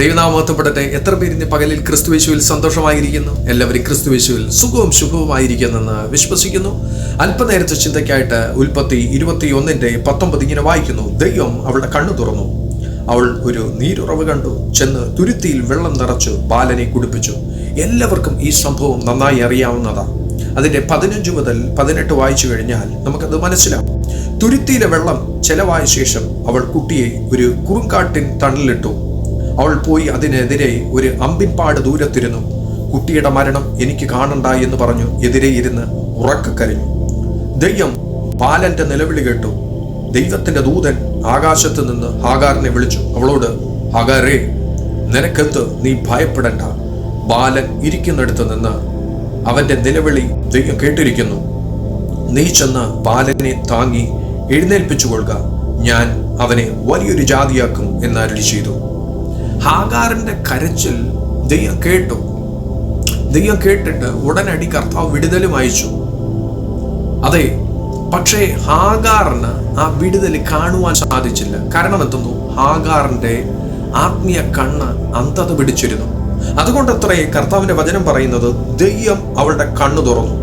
ദൈവനാമത്വപ്പെടട്ടെ എത്ര പേര് ഇന്ന് പകലിൽ ക്രിസ്തുവേശുവിൽ സന്തോഷമായിരിക്കുന്നു? എല്ലാവരും ക്രിസ്തുവേശുവിൽ സുഖവും ശുഭവുമായിരിക്കുന്നെന്ന് വിശ്വസിക്കുന്നു. അല്പനേരത്തെ ചിന്തയ്ക്കായിട്ട് ഉൽപ്പത്തി ഇരുപത്തി ഒന്നിന്റെ പത്തൊമ്പത് ഇങ്ങനെ വായിക്കുന്നു. ദൈവം അവളുടെ കണ്ണു തുറന്നു. അവൾ ഒരു നീരുറവ് കണ്ടു. ചെന്ന് തുരുത്തിയിൽ വെള്ളം നിറച്ചു ബാലനെ കുടിപ്പിച്ചു. എല്ലാവർക്കും ഈ സംഭവം നന്നായി അറിയാവുന്നതാണ് അതിന്റെ പതിനഞ്ച് മുതൽ പതിനെട്ട് വായിച്ചു കഴിഞ്ഞാൽ നമുക്കത് മനസ്സിലാവും. തുരുത്തിയിലെ വെള്ളം ചെലവായ ശേഷം അവൾ കുട്ടിയെ ഒരു കുറുങ്കാട്ടിൻ തണലിലിട്ടു. അവൾ പോയി അതിനെതിരെ ഒരു അമ്പിൻപാട് ദൂരത്തിരുന്നു. കുട്ടിയുടെ മരണം എനിക്ക് കാണണ്ട എന്ന് പറഞ്ഞു എതിരെ ഇരുന്ന് ഉറക്കക്കരഞ്ഞു ദെയ്യം ബാലന്റെ നിലവിളി കേട്ടു. ദൈവത്തിന്റെ ദൂതൻ ആകാശത്ത് നിന്ന് ഹാഗാറിനെ വിളിച്ചു. അവളോട് ഹാഗാറേ നിനക്കെത്ത് നീ ഭയപ്പെടണ്ട. ബാലൻ ഇരിക്കുന്നിടത്ത് നിന്ന് അവന്റെ നിലവിളി ദൈവം കേട്ടിരിക്കുന്നു. നീ ചെന്ന് ബാലനെ താങ്ങി എഴുന്നേൽപ്പിച്ചു കൊള്ളുക ഞാൻ അവനെ വലിയൊരു ജാതിയാക്കും എന്ന് അരുളി ചെയ്തു. ഹാഗാറിന്റെ കരച്ചിൽ ദൈവം കേട്ടു. ദൈവം കേട്ടിട്ട് ഉടനടി കർത്താവ് വിടുതലും അയച്ചു. അതെ പക്ഷേ ഹാഗാറിന് ആ വിടുതൽ കാണുവാൻ സാധിച്ചില്ല. കാരണം എന്തെന്നു? ഹാഗാറിന്റെ ആത്മീയ കണ്ണ് അന്ധത പിടിച്ചിരുന്നു. അതുകൊണ്ട് അത്രേ കർത്താവിന്റെ വചനം പറയുന്നത് ദൈവം അവളുടെ കണ്ണു തുറന്നു.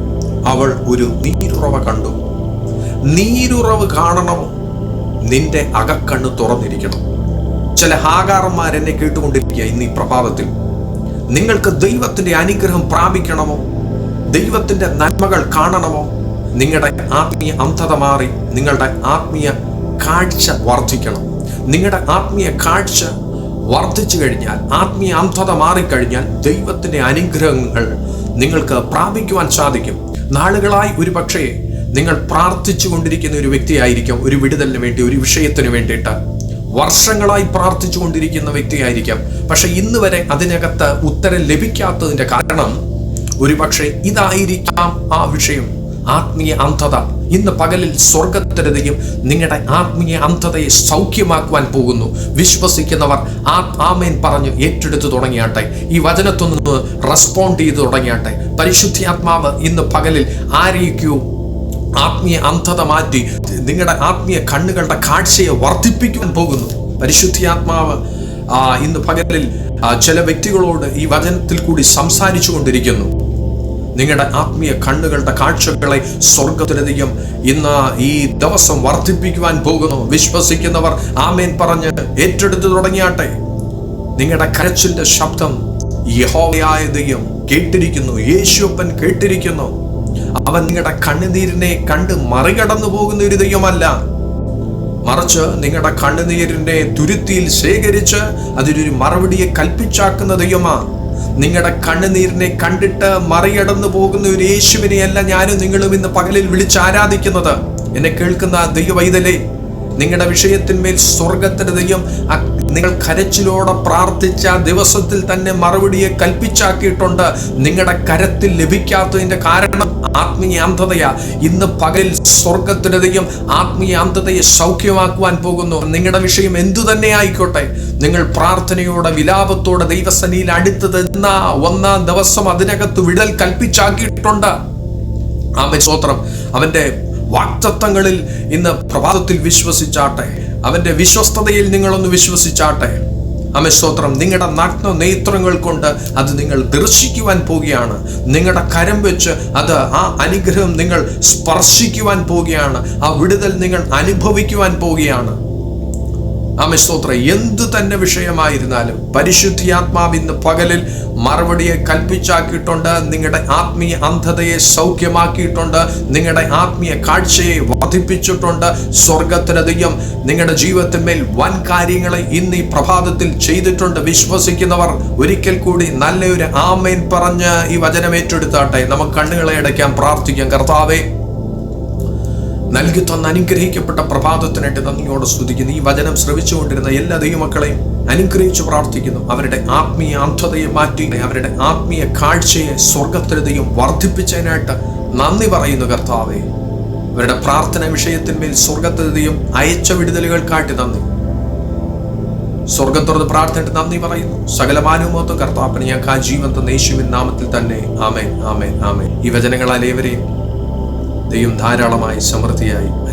അവൾ ഒരു നീരുറവ കണ്ടു. നീരുറവ് കാണണം നിന്റെ അകക്കണ്ണ് തുറന്നിരിക്കണം. ചില ഹാകാറന്മാർ എന്നെ കേട്ടുകൊണ്ടിരിക്കുക ഇന്ന് ഈ പ്രഭാതത്തിൽ. നിങ്ങൾക്ക് ദൈവത്തിന്റെ അനുഗ്രഹം പ്രാപിക്കണമോ? ദൈവത്തിന്റെ നന്മകൾ കാണണമോ? നിങ്ങളുടെ ആത്മീയ അന്ധത മാറി നിങ്ങളുടെ ആത്മീയ കാഴ്ച വർദ്ധിക്കണം. നിങ്ങളുടെ ആത്മീയ കാഴ്ച വർദ്ധിച്ചു കഴിഞ്ഞാൽ ആത്മീയ അന്ധത മാറിക്കഴിഞ്ഞാൽ ദൈവത്തിന്റെ അനുഗ്രഹങ്ങൾ നിങ്ങൾക്ക് പ്രാപിക്കുവാൻ സാധിക്കും. നാളുകളായി ഒരു പക്ഷേ നിങ്ങൾ പ്രാർത്ഥിച്ചു കൊണ്ടിരിക്കുന്ന ഒരു വ്യക്തിയായിരിക്കും ഒരു വിടുതലിന് വേണ്ടി ഒരു വിഷയത്തിന് വേണ്ടിയിട്ട്. വർഷങ്ങളായി പ്രാർത്ഥിച്ചു കൊണ്ടിരിക്കുന്ന വ്യക്തിയായിരിക്കാം. പക്ഷെ ഇന്ന് വരെ അതിനകത്ത് ഉത്തരം ലഭിക്കാത്തതിന്റെ കാരണം ഒരുപക്ഷെ ഇതായിരിക്കാം ആ വിഷയം. ആത്മീയ അന്ധത. ഇന്ന് പകലിൽ സ്വർഗത്തരതയും നിങ്ങളുടെ ആത്മീയ അന്ധതയെ സൗഖ്യമാക്കുവാൻ പോകുന്നു. വിശ്വസിക്കുന്നവർ ആമേൻ പറഞ്ഞ് ഏറ്റെടുത്തു തുടങ്ങിയാട്ടെ. ഈ വചനത്തൊന്ന് റെസ്പോണ്ട് ചെയ്തു തുടങ്ങിയാട്ടെ. പരിശുദ്ധാത്മാവ് ഇന്ന് പകലിൽ ആരെയൊക്കെയോ ആത്മീയ അന്ധത മാറ്റി നിങ്ങളുടെ ആത്മീയ കണ്ണുകളുടെ കാഴ്ചയെ വർദ്ധിപ്പിക്കാൻ പോകുന്നു. പരിശുദ്ധാത്മാവ് ആ ഇന്ന് പകലിൽ ചില വ്യക്തികളോട് ഈ വചനത്തിൽ കൂടി സംസാരിച്ചു കൊണ്ടിരിക്കുന്നു. നിങ്ങളുടെ ആത്മീയ കണ്ണുകളുടെ കാഴ്ചകളെ സ്വർഗത്തിലധികം ഇന്ന് ഈ ദിവസം വർദ്ധിപ്പിക്കുവാൻ പോകുന്നു. വിശ്വസിക്കുന്നവർ ആമേൻ പറഞ്ഞ് ഏറ്റെടുത്തു തുടങ്ങിയാട്ടെ. നിങ്ങളുടെ കരച്ചിന്റെ ശബ്ദം യഹോവയായ ദൈവം കേട്ടിരിക്കുന്നു യേശുപ്പൻ കേട്ടിരിക്കുന്നു. അവൻ നിങ്ങളുടെ കണ്ണുനീരിനെ കണ്ട് മറികടന്നു പോകുന്ന ഒരു ദൈവമല്ല. മറിച്ച് നിങ്ങളുടെ കണ്ണുനീരിന്റെ തുരുത്തിയിൽ ശേഖരിച്ച് അതിനൊരു മറുപടിയെ കൽപ്പിച്ചാക്കുന്ന ദൈവമാ. നിങ്ങളുടെ കണ്ണുനീരിനെ കണ്ടിട്ട് മറികടന്നു പോകുന്ന ഒരു യേശുവിനെയല്ല ഞാനും നിങ്ങളും ഇന്ന് പകലിൽ വിളിച്ച് ആരാധിക്കുന്നത്. എന്നെ കേൾക്കുന്ന ദൈവവൈതലേ നിങ്ങളുടെ വിഷയത്തിന്മേൽ സ്വർഗത്തിന്റെ ദൈവം നിങ്ങൾ കരച്ചിലോടെ പ്രാർത്ഥിച്ച ദിവസത്തിൽ തന്നെ മറുപടിയെ കൽപ്പിച്ചാക്കിയിട്ടുണ്ട്. നിങ്ങളുടെ കരത്തിൽ ലഭിക്കാത്തതിന്റെ കാരണം ആത്മീയ അന്ധതയാ ഇന്ന് പകലിൽ സ്വർഗത്തിന്റെ ദൈവം ആത്മീയ അന്ധതയെ സൗഖ്യമാക്കുവാൻ പോകുന്നു. നിങ്ങളുടെ വിഷയം എന്തു തന്നെ ആയിക്കോട്ടെ. നിങ്ങൾ പ്രാർത്ഥനയോടെ വിലാപത്തോടെ ദൈവസനിയിൽ അടുത്തത് എന്നാ ഒന്നാം ദിവസം അതിനകത്ത് വിടൽ കൽപ്പിച്ചാക്കിയിട്ടുണ്ട്. ആമേ സ്തോത്രം. അവന്റെ വാക്തത്വങ്ങളിൽ ഇന്ന് പ്രഭാതത്തിൽ വിശ്വസിച്ചാട്ടെ. അവന്റെ വിശ്വസ്തതയിൽ നിങ്ങളൊന്ന് വിശ്വസിച്ചാട്ടെ. ആമേ സ്തോത്രം. നിങ്ങളുടെ നഗ്ന നേത്രങ്ങൾ കൊണ്ട് അത് നിങ്ങൾ ദർശിക്കുവാൻ പോവുകയാണ്. നിങ്ങളുടെ കരം വെച്ച് അത് ആ അനുഗ്രഹം നിങ്ങൾ സ്പർശിക്കുവാൻ പോവുകയാണ്. ആ വിടുതൽ നിങ്ങൾ അനുഭവിക്കുവാൻ പോവുകയാണ്. ആമേ സ്തോത്ര എന്തു തന്നെ വിഷയമായിരുന്നാലും പരിശുദ്ധിയാത്മാവ് ഇന്ന് പകലിൽ മറുപടിയെ കൽപ്പിച്ചാക്കിയിട്ടുണ്ട്. നിങ്ങളുടെ ആത്മീയ അന്ധതയെ സൗഖ്യമാക്കിയിട്ടുണ്ട്. നിങ്ങളുടെ ആത്മീയ കാഴ്ചയെ വർദ്ധിപ്പിച്ചിട്ടുണ്ട്. സ്വർഗത്തിനധികം നിങ്ങളുടെ ജീവിതത്തിന്മേൽ വൻ കാര്യങ്ങളെ ഇന്ന് ഈ പ്രഭാതത്തിൽ ചെയ്തിട്ടുണ്ട്. വിശ്വസിക്കുന്നവർ ഒരിക്കൽ കൂടി നല്ലൊരു ആമേൻ പറഞ്ഞ് ഈ വചനം ഏറ്റെടുത്താട്ടെ. നമുക്ക് കണ്ണുകളെ അടയ്ക്കാൻ പ്രാർത്ഥിക്കാം. കർത്താവേ നൽകി തന്ന അനുഗ്രഹിക്കപ്പെട്ട പ്രഭാതത്തിനായിട്ട് നന്ദിയോട് സ്തുതിക്കുന്നു. ഈ വചനം ശ്രവിച്ചുകൊണ്ടിരുന്ന എല്ലാ ദൈവമക്കളെയും അനുഗ്രഹിച്ചു പ്രാർത്ഥിക്കുന്നു. അവരുടെ ആത്മീയ അന്ധതയെ മാറ്റി അവരുടെ ആത്മീയ കാഴ്ചയെ സ്വർഗത്തിലതയും വർദ്ധിപ്പിച്ചതിനായിട്ട് നന്ദി പറയുന്നു കർത്താവെ. അവരുടെ പ്രാർത്ഥന വിഷയത്തിന്മേൽ സ്വർഗത്തിലതയും അയച്ച വിടുതലുകൾക്കായിട്ട് നന്ദി സ്വർഗം തുറന്ന് പ്രാർത്ഥനയിട്ട് നന്ദി പറയുന്നു. സകലമാനുമോത്വം കർത്താപ്പനെ ഞങ്ങൾക്ക് ആ ജീവൻ യേശുവിൻ നാമത്തിൽ തന്നെ. ആമേൻ ആമേൻ ആമേൻ. ഈ വചനങ്ങളാൽ ഏവരെയും ദൈവം ധാരാളമായി സമൃദ്ധിയായി.